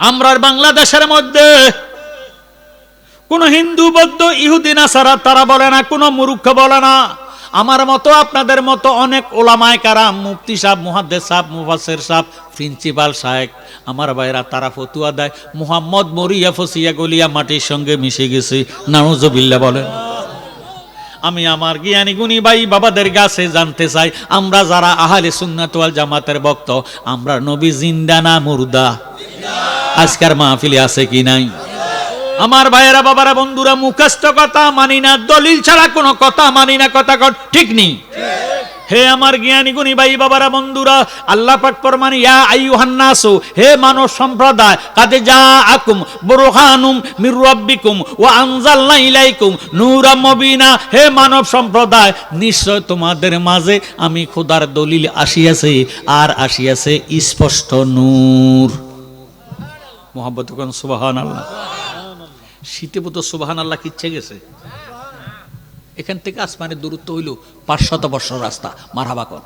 আমরা বাংলাদেশের মধ্যে কোন হিন্দু, বৌদ্ধ, ইহুদি, নাসারা, তারা বলে না, কোন মূর্খ বলে না। আমার মতো আপনাদের মতো অনেক ওলামায় কারাম, মুফতি সাহেব, মুহাদ্দেস সাহেব মুফাসের সাহেব, প্রিন্সিপাল সাহেব, আমার ভাইরা তারা ফতুয়া দেয়। মুহাম্মদ মরিয়া ফসিয়া গলিয়া মাটির সঙ্গে মিশে গেছে। নানুজবিল্লা বলেন। আমি আমার জ্ঞানী গুণী ভাই বাবাদের কাছে জানতে চাই, আমরা যারা আহলে সুন্নাতওয়াল জামাতের ভক্ত, আমরা নবী জিন্দা না মুর্দা? আজকার মাহফিলে আছে কি নাই? আমার ভাইয়েরা, বাবারা, বন্ধুরা, মুখস্থ কথা মানি না, দলিল ছাড়া কোনো কথা মানি না, কথা ঠিক নেই হে আমার জ্ঞানী গুণী ভাই, বাবারা, বন্ধুরা, আল্লাহ পাক ফরমান, ইয়া আইয়ুহান নাসু, হে মানব সম্প্রদায়, কাদে যা আকুম বুরহানুম মির রাব্বিকুম ওয়া আনজালনা ইলাইকুম নূরাম মুবিনা। হে মানব সম্প্রদায়, নিশ্চয় তোমাদের মাঝে আমি খোদার দলিল আসিয়াছে, আর আসিয়াছে স্পষ্ট নূর। মোহাম্মদ সুবহানাল্লাহ। শীতে বোধ সুবাহান আল্লাহ কিচ্ছে গেছে? এখান থেকে আসমানের দূরত্ব হইল পাঁচশত বর্ষ রাস্তা। মারহাবাকন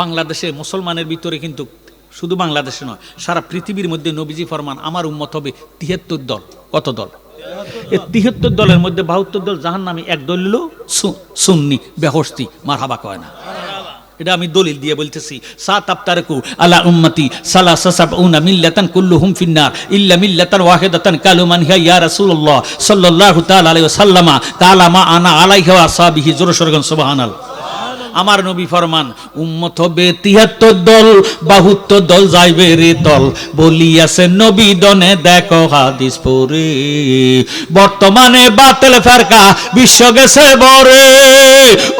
বাংলাদেশে মুসলমানের ভিতরে কিন্তু শুধু বাংলাদেশে নয়, সারা পৃথিবীর মধ্যে নবীজি ফরমান, আমার উম্মত হবে তিহাত্তর দল। কত দল? এই তিহাত্তর দলের মধ্যে বাহাত্তর দল জাহান নামে এক দল সুন্নি, বেহস্তি, মারহাবা কয় না। এটা আমি দলিল দিয়ে বলতেছি। সাত আফতারকু আলা উম্মতি সালা সাসাব উনা মিল্লাতান কুল্লুহুম ফিন্নার, ইল্লা মিল্লাতান ওয়াহিদাতান কালু মান হিয়া ইয়া রাসূলুল্লাহ সাল্লাল্লাহু তাআলা আলাইহি ওয়াসাল্লামা, কালা মা আনা আলাইহি ওয়া আসহাবিহি জোরে সোরে বলেন, সুবহানাল্লাহ। আমার নবী ফরমান, উম্মত হবে তিয়াত্তর দল, বাহুত্তর দল যাইবে রে দল। বলিয়াছে নবী দনে, দেখো হাদিস পরে বর্তমানে বাতেল ফেরকা, বিশ্ব গেছে বরে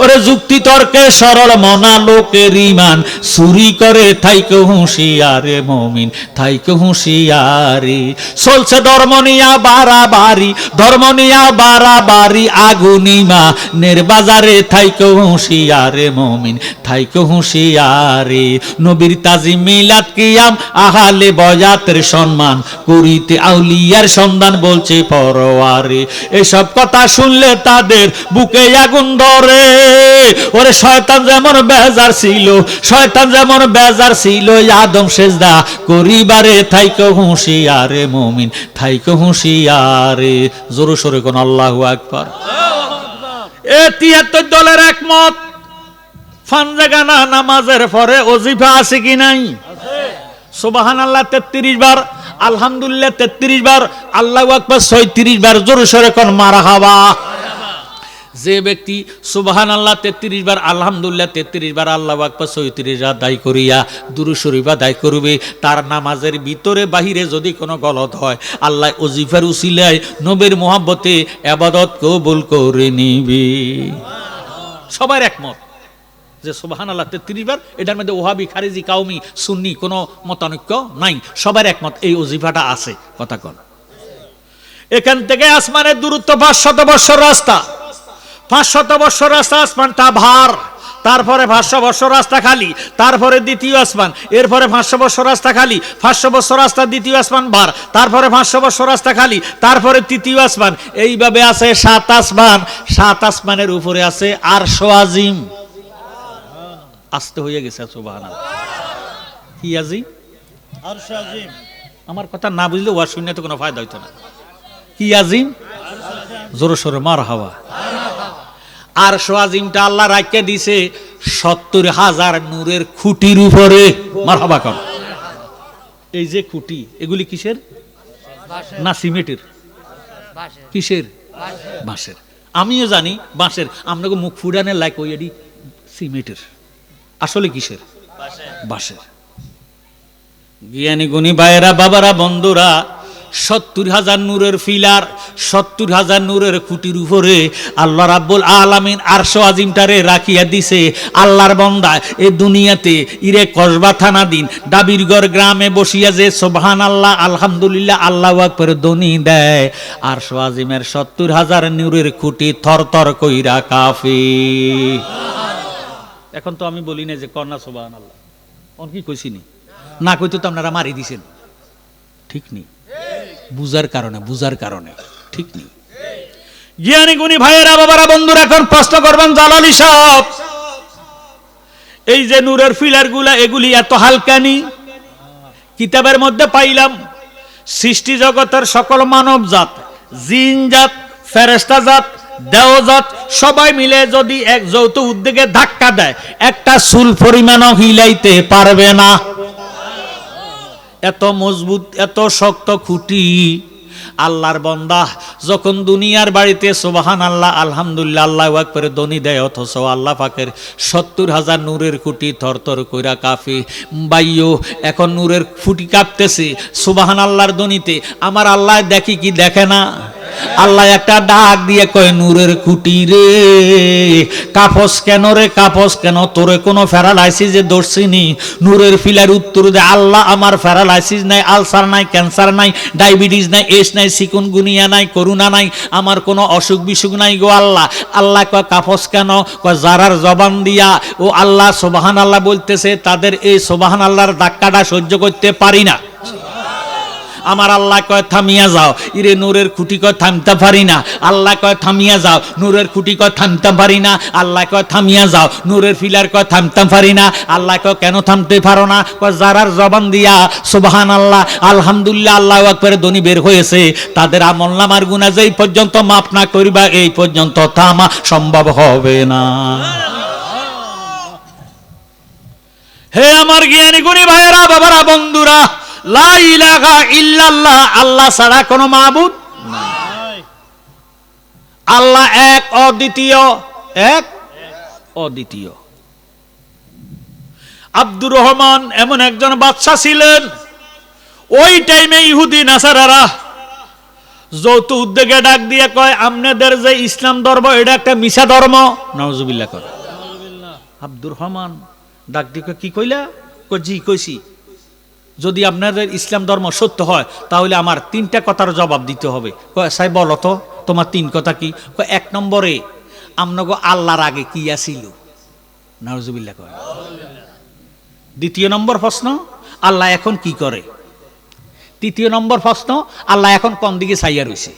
ওরে যুক্তি তর্কে সরল মনা লোকের ইমান। চুরি করে থাইকে হুঁশিয়ারে মমিন থাইকে হুঁশিয়ারে। চলছে ধর্ম নিয়া বাড়াবাড়ি, ধর্ম নিয়া বাড়াবাড়ি আগুনিমা নির্বাজারে থাইকে হুঁশিয়ারে মমিন, থাইকে হুঁশিয়ারে। নবীর তাজি মিলাদ কিয়াম, আহালে বয়াতের সম্মান। করিতে আউলিয়ার সন্ধান বলছে পরওয়ারে এসব কথা শুনলে তাদের বুকে আগুন ধরে। ওরে শয়তান যেমন বেজার ছিল, শয়তান যেমন বেজার ছিল আদম সেজদা করিবারে থাইকে হুঁশিয়ারে মমিন, থাইকে হুঁশিয়ারে। জোরে সোরে কোন আল্লাহু আকবার। এ তিয়াত্তর দলের একমত। ফানজাগানা নামাজের পরে অজিফা আছে কি নাই? সুবাহান আল্লাহ তেত্রিশ বার, আলহামদুলিল্লাহ, তেত্রিশ বার, আল্লাহ আকবর, ছয়ত্রিশ বার, জোরে সরে কোন মারা হাওয়া যে ব্যক্তি সুবাহান আল্লাহ তেত্রিশ বার, আলহামদুলিল্লাহ, তেত্রিশ বার, আল্লাহ আকবর চৌত্রিশ বার দায় করিয়া দুরু শরীফা দায় করবে, তার নামাজের ভিতরে বাহিরে যদি কোনো গলত হয়, আল্লাহ অজিফার উসিলায় নবীর মোহাব্বতে আবাদত কবুল করে নিবি। সবার একমত। যে সুবাহান আল্লাহ তেত্রিশ বার, এটার মধ্যে ওহাবি, খারিজি, কাউমি, সুন্নি কোনো মতানৈক্য নাই। সবার একমত, এই অজিফাটা আছে, কথা কন। এখান থেকে আসমানের দূরত্ব পাঁচশত বৎসর রাস্তা। পাঁচশত বৎসর রাস্তা আসমানটা ভার। তারপরে পাঁচশো বৎসর রাস্তা খালি, তারপরে দ্বিতীয় আসমান, এরপরে পাঁচশো বৎসর রাস্তা খালি পাঁচশো বৎসর রাস্তা দ্বিতীয় আসমান ভার, তারপরে পাঁচশো বৎসর রাস্তা খালি, তারপরে তৃতীয় আসমান। এইভাবে আছে সাত আসমান, সাত আসমানের উপরে আছে আরশো আজিম। আসতে হয়ে গেছে সুবাহান কি আমার কথা না বুঝলে ওয়ার শূন্য তো কোনো ফায়দা হইতো না। কি আজিম জোরে সোরে মার হাওয়া আর সোয়াজিমটা আল্লাহ রাখিয়ে দিছে সত্তর হাজার নূরের খুঁটির উপরে। মার হাবা কর। এই যে খুঁটি এগুলি কিসের? না সিমেন্টের। কিসের? বাঁশের। আমিও জানি বাঁশের। আপনাকে মুখ ফুডানের লাইক ওই এডি সিমেন্টের। আসলে কিসের? বাসের জ্ঞানী গুণী ভাইয়েরা বাবারা বন্ধুরা সত্তর হাজার নূরের ফিলার সত্তর হাজার নূরের খুঁটির উপরে আল্লাহ রাব্বুল আলামিন আরশো আজিমটারে রাখিয়া দিছে আল্লাহর বন্দা এ দুনিয়াতে ইরে কসবা থানা দিন ডাবিরগড় গ্রামে বসিয়া যে সোবহান আল্লাহ আলহামদুলিল্লাহ আল্লাহ আকবর দনি দেয়। আরশো আজিমের সত্তর হাজার নূরের খুঁটি থর থর কইরা কাফি এখন তো আমি বলি না যে কন্যা সোবাহান আল্লাহ অন কি কইছিনি না? কইতো তো আপনারা মারি দিছেন। ঠিক নেই বুজার কারণে বুজার কারণে। ঠিক নেই জ্ঞানী, গুণী ভাইয়েরা, বাবারা, বন্ধুরা, এখন প্রশ্ন করবেন, জালালি সব এই যে নূরের ফিলারগুলা এগুলি এত হালকানি কিতাবের মধ্যে পাইলাম, সৃষ্টি জগতের সকল মানব জাত, জিন জাত ফেরেস্তা জাত দেওজাত সবাই মিলে যদি এক যৌথ উদ্যোগে ধাক্কা দেয়, একটা সুল পরিমাণও হিলাইতে পারবে না। এত মজবুত, এত শক্ত খুঁটি, আল্লাহর বন্দা, যখন দুনিয়ার বাড়িতে সোবাহান আল্লাহ আলহামদুলিল্লাহ, আল্লাহ করে দনি দেয়, অথচ আল্লাহ পাকের সত্তর হাজার নূরের খুঁটি থরথর কইরা কাফি বাইও এখন নূরের খুঁটি কাঁপতেছে সুবাহান আল্লাহর দনিতে আমার আল্লাহ দেখি কি দেখে না? আল্লাহ একটা ডাক দিয়ে কয়, নূরের খুঁটি রে, কাপস কেন রে, কাপস কেন? তোরে কোনো ফেরালাইসিসে দর্শিনি নূরের ফিলার উত্তর দে আল্লাহ, আমার ফেরালাইসিস নাই, আলসার নাই, ক্যান্সার নাই, ডায়াবেটিস নাই, এস নাই, সিকুন গুনিয়া নাই, করুণা নাই, আমার কোনো অসুখ বিসুখ নাই গো আল্লাহ। আল্লাহ কয়, কাপস কেন? কয় জারার জবান দিয়া, ও আল্লাহ সোবাহান আল্লাহ বলতেছে, তাদের এই সোবাহান আল্লাহর ধাক্কাটা সহ্য করতে পারি না। আমার আল্লাহ কয়, থামিয়া যাও। ইরে নূরের খুঁটি কয়, থামতে পারি না। আল্লাহ কয়, থামিয়া যাও। নূরের খুঁটি কয়, থামতে পারি না। আল্লাহ কয়, থামিয়া যাও। নূরের ফিলার কয়, থামতে পারি না। আল্লাহ কয়, কেন থামতে পারো না? কয়, যারার জবান দিয়া সুবহান আল্লাহ আলহামদুলিল্লাহ, আল্লাহ আকবর দনি বের হয়েছে। তাদের আমল নামার গুণা যেই পর্যন্ত মাপ না করিবা, এই পর্যন্ত থামা সম্ভব হবে না। হে আমার জ্ঞানী গুণী ভাইয়েরা, বাবারা, বন্ধুরা লা ইলাহা ইল্লাল্লাহ আল্লাহ ছাড়া কোনো নাই। আল্লাহ এক অদ্বিতীয় এক অদ্বিতীয়। আব্দুর রহমান এমন একজন বাদশা ছিলেন ওই টাইমে ইহুদি নাসারারা যৌথ উদ্যোগে ডাক দিয়ে কয় আমনেদের যে ইসলাম ধর্ম এটা একটা মিশা ধর্ম। নজুবিল্লা কর। আব্দুর রহমান ডাক দিয়ে কি কইলা? জি কইছি। যদি আপনাদের ইসলাম ধর্ম সত্য হয়, তাহলে আমার তিনটা কথার জবাব দিতে হবে। সাই বলো তো, তোমার তিন কথা কি? এক নম্বরে, আমনগো আল্লাহর আগে কি আসিল নারজুবিল্লা কয়। দ্বিতীয় নম্বর প্রশ্ন, আল্লাহ এখন কি করে? তৃতীয় নম্বর প্রশ্ন, আল্লাহ এখন কোন দিকে চাইয়া রয়েছে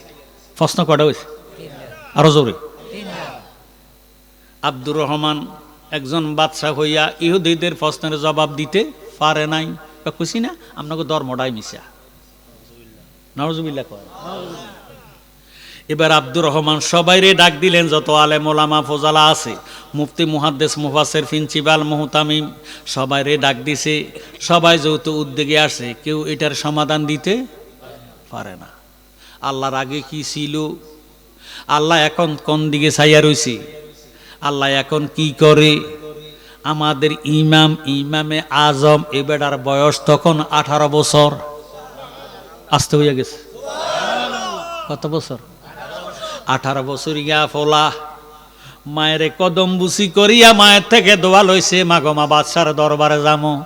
প্রশ্ন কটা হয়েছে আরও জোরে। আব্দুর রহমান একজন বাদশাহ হইয়া ইহুদিদের প্রশ্নের জবাব দিতে পারে নাই। বা খুশি না? আপনাকে ধর্মটাই মিশা। নজুবিল্লা এবার আব্দুর রহমান সবাইরে ডাক দিলেন, যত আলেম ওলামা ফোজালা আছে, মুফতি মুহাদ্দেস মুফাসের প্রিন্সিপাল মুহতামিম সবাইরে ডাক দিছে, সবাই যৌথ উদ্যোগে আসে, কেউ এটার সমাধান দিতে পারে না। আল্লাহর আগে কি ছিল? আল্লাহ এখন কোন দিকে ছাইয়া রইছে? আল্লাহ এখন কি করে? আমাদের ইমাম, ইমামে আজম এ বেটার বয়স তখন আঠারো বছর। আসতে হইয়া গেছে। কত বছর? আঠারো বছর ইয়া ফোলা। মায়ের কদম বুসি করিয়া মায়ের থেকে দোয়া লইছে মাগমা বাদশার দরবারে যামো।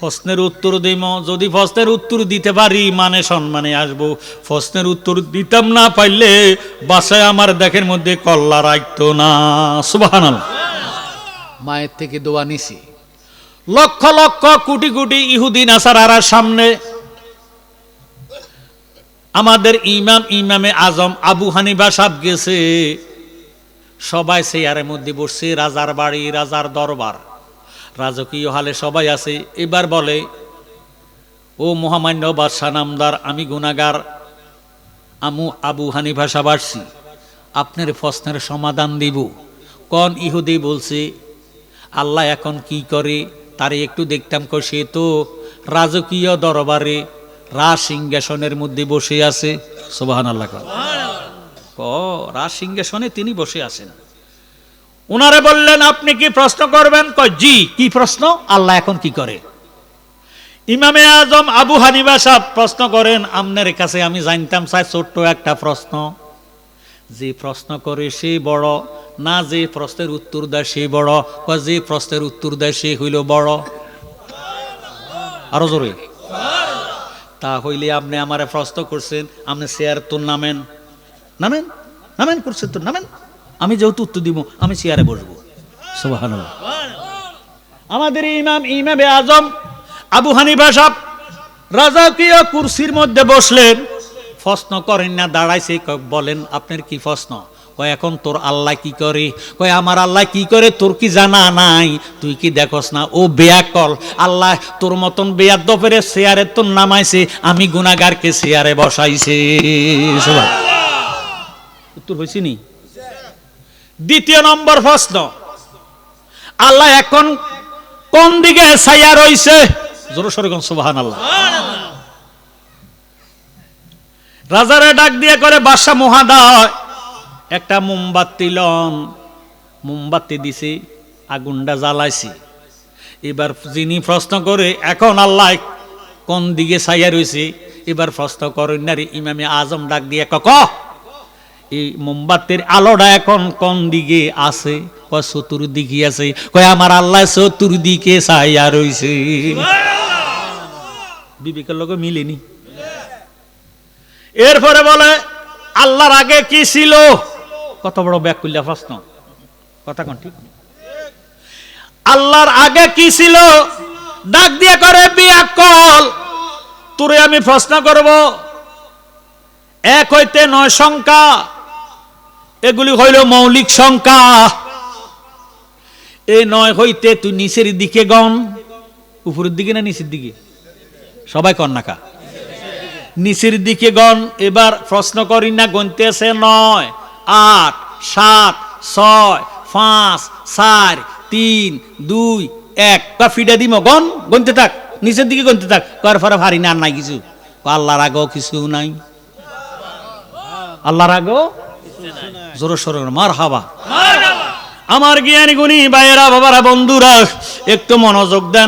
প্রশ্নের উত্তর দিম। যদি প্রশ্নের উত্তর দিতে পারি মানে সম্মানে আসব। প্রশ্নের উত্তর দিতাম না পাইলে, বাসায় আমার দেখের মধ্যে কল্লা রাখতো না। সুবাহান মায়ের থেকে দোয়া নিছি। লক্ষ লক্ষ কোটি কোটি ইহুদি নাসারার সামনে আমাদের ইমাম ইমামে আজম আবু হানিফা সাহেব গেছে। সবাই চেয়ারের মধ্যে বসছে, রাজার বাড়ি, রাজার দরবার। রাজকীয় হালে সবাই আছে। এবার বলে, ও মহামান্য বাদশাহ নামদার, আমি গুনাগার আমু আবু হানিফা সাহেব আসছি। আপনার প্রশ্নের সমাধান দিব। কোন ইহুদি বলছে আল্লাহ এখন কি করে? তারে একটু দেখতাম কো সে তো রাজকীয় দরবারে রাজ সিংহাসনের মধ্যে বসে আছে। সোবাহান আল্লাহ ক, রাজ সিংহাসনে তিনি বসে আছেন। উনারে বললেন, আপনি কি প্রশ্ন করবেন? কয়, জি, কি প্রশ্ন? আল্লাহ এখন কি করে? ইমামে আজম আবু হানিবা প্রশ্ন করেন আপনার কাছে আমি জানতাম চাই ছোট্ট একটা প্রশ্ন। যে প্রশ্ন করে সে বড়, না যে প্রশ্নের উত্তর দেয় সে বড় যে প্রশ্নের উত্তর দেয় সে হইল বড়। আরও জোরে। তা হইলে আপনি আমারে প্রশ্ন করছেন, আপনি চেয়ার তোর নামেন। নামেন? নামেন করছেন তোর নামেন। আমি যেহেতু উত্তর দিব, আমি চেয়ারে বসবো। আমাদের ইমাম, ইমামে আজম, আবু হানিফা সাহেব রাজকীয় কুরসির মধ্যে বসলেন। প্রশ্ন করেন না, দাঁড়াইছে বলেন, আপনার কি প্রশ্ন কয়, এখন তোর আল্লাহ কি করে? কয়, আমার আল্লাহ কি করে? তোর কি জানা নাই? তুই কি দেখোস না? ও বেয়া কল আল্লাহ তোর মতন বেয়ার দফের চেয়ারে তোর নামাইছে, আমি গুনাগারকে চেয়ারে বসাইছে। উত্তর হয়েছে নি? দ্বিতীয় নম্বর প্রশ্ন আল্লাহ এখন কোন দিকে ছাইয়া রইছে? জোর সরে সুবাহান আল্লাহ রাজারে ডাক দিয়ে করে বাদশা মহাদয় একটা মোমবাতি লন। মোমবাতি দিছি আগুনটা জ্বালাইছি। এবার যিনি প্রশ্ন করে এখন আল্লাহ কোন দিকে ছাইয়া রয়েছে এবার প্রশ্ন করেন নারী ইমামে আজম ডাক দিয়ে কক এই মোমবাতির আলোটা এখন কোন দিকে আছে? কয় চতুর্দিকে আছে। কয় আমার আল্লাহ চতুর্দিকে ছাইয়া রইছে। বিবেকের লোক মিলেনি। এরপরে বলে, আল্লাহর আগে কি ছিল? কত বড় ব্যাক করলে প্রশ্ন। কথা কোন ঠিক? আল্লাহর আগে কি ছিল? ডাক দিয়ে করে বিয়া কল তোরে আমি প্রশ্ন করব, এক হইতে নয় সংখ্যা। এগুলি হইল মৌলিক সংখ্যা। এই নয় হইতে তুই নিচের দিকে গন উপরের দিকে না নিচের দিকে? সবাই কন্যাকা। নিচের দিকে গণ এবার প্রশ্ন করি না গণতেছে নয় আট সাত ছয় পাঁচ চার তিন দুই এক। কা ফিডা দিম গণ গনতে থাক নিচের দিকে গনতে থাক। কর ফরে ভারী না নাই কিছু? আল্লাহর আগেও কিছু নাই। আল্লাহর আগেও জোর সর মার হাবা আমার জ্ঞানী গুণী বাইরা বাবারা বন্ধুরা একটু মনোযোগ দেন।